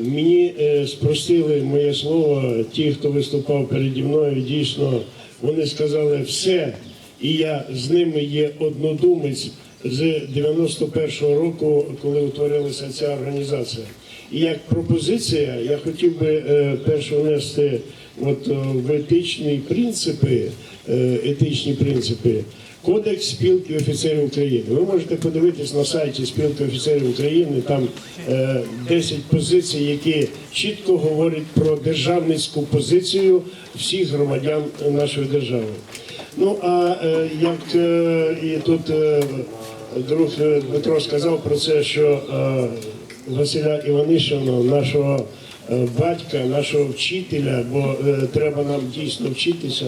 Мені е, спростили моє слово, ті, хто виступав переді мною, дійсно вони сказали все, і я з ними є однодумець з 91-го року, коли утворилася ця організація. І як пропозиція, я хотів би е, перше внести от, в етичні принципи, е, етичні принципи. Кодекс спілки офіцерів України. Ви можете подивитись на сайті спілки офіцерів України. Там е, 10 позицій, які чітко говорять про державницьку позицію всіх громадян нашої держави. Ну а е, як е, і тут е, друг е, Дмитро сказав про це, що е, Василя Іванишина, нашого е, батька, нашого вчителя, бо е, треба нам дійсно вчитися.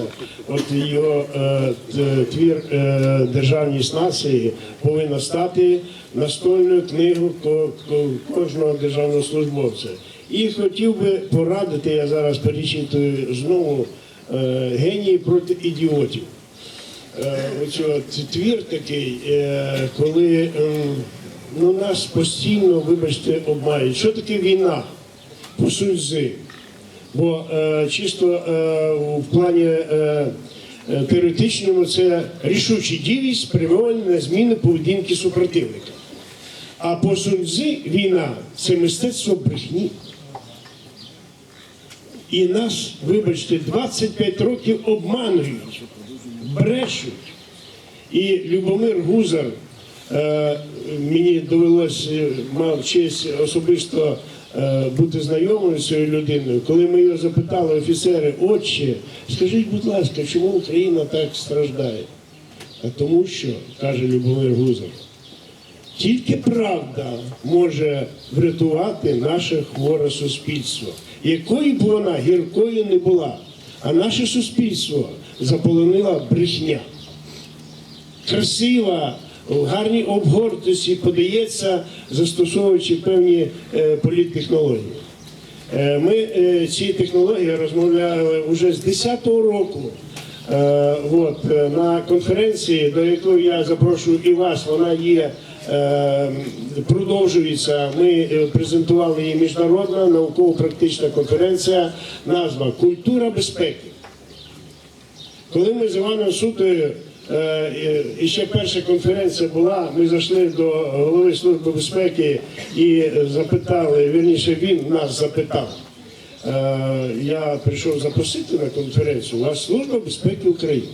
От його е, твір е, Державність нації повинна стати настольною книгою ко- ко- кожного державного службовця. І хотів би порадити, я зараз перечитую знову е, генії проти ідіотів. Е, оцього т- твір такий, е, коли ну, нас постійно, вибачте, обмають. Що таке війна? Сульзи. Бо е, чисто е, в плані е, е, теоретичному це рішучі дії спрямовані на зміну поведінки супротивника. А по сульзи війна це мистецтво брехні. І нас, вибачте, 25 років обманують, брешуть. І Любомир Гузар, е, мені довелося, е, мав честь особисто бути знайомим з цією людиною. Коли ми його запитали, офіцери, отче, скажіть, будь ласка, чому Україна так страждає? А тому що, каже Любомир Гузар, тільки правда може врятувати наше хворе суспільство, якою б вона гіркою не була, а наше суспільство заполонила брехня. Красива, в гарній обгортості подається, застосовуючи певні е, політтехнології. Е, Ми е, ці технології розмовляли вже з 10-го року. От, на конференції, до якої я запрошую і вас, вона є, продовжується. Ми презентували її міжнародна науково-практична конференція, назва Культура безпеки. Коли ми з Іваном Сутою, і ще перша конференція була, ми зайшли до голови Служби безпеки і запитали, вірніше він нас запитав. Е, Я прийшов запросити на конференцію, у вас Служба безпеки України.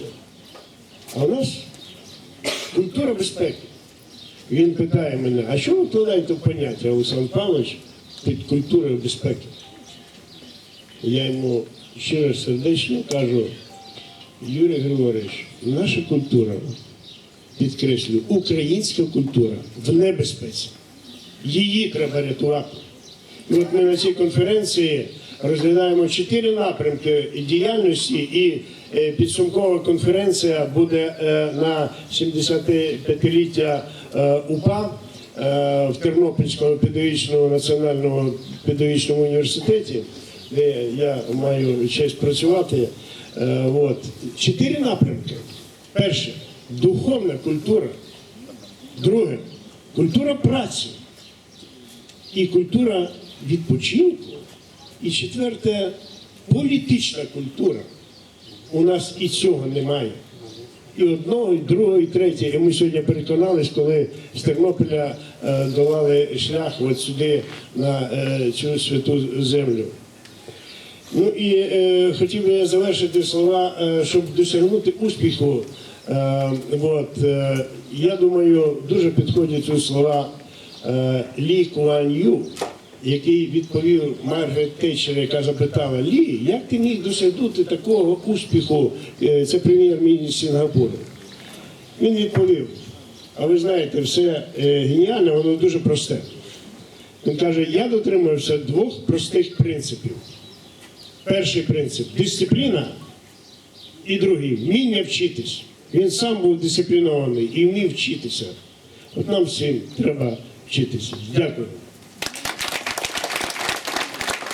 А у нас культура безпеки. Він питає мене, а що ви вкладаєте в поняття, Олександр Павлович, під культурою безпеки? Я йому щиро сердечно кажу, Юрій Григорович, наша культура, підкреслюю, українська культура в небезпеці. Її треба рятувати. І от ми на цій конференції розглядаємо чотири напрямки діяльності, і е, підсумкова конференція буде е, на 75-ліття е, УПА в Тернопільському педагогічному національному педагогічному університеті, де я маю честь працювати. Е, От. Чотири напрямки. Перше духовна культура. Друге культура праці і культура відпочинку. І четверте політична культура. У нас і цього немає. І одного, і другого, і третє. І ми сьогодні переконались, коли з Тернополя е, долали шлях от сюди на е, цю святу землю. Ну і е, хотів би завершити слова, е, щоб досягнути успіху. Е, от, е, я думаю, дуже підходять слова е, Лі Куан Ю, який відповів Маргарет Тетчер, яка запитала Лі, як ти міг досягнути такого успіху? Е, це прем'єр-міністр Сінгапуру. Він відповів: а ви знаєте, все е, геніальне, воно дуже просте. Він каже: я дотримуюся двох простих принципів. Перший принцип дисципліна, і другий вміння вчитись. Він сам був дисциплінований і вмів вчитися. От нам всім треба вчитися. Дякую.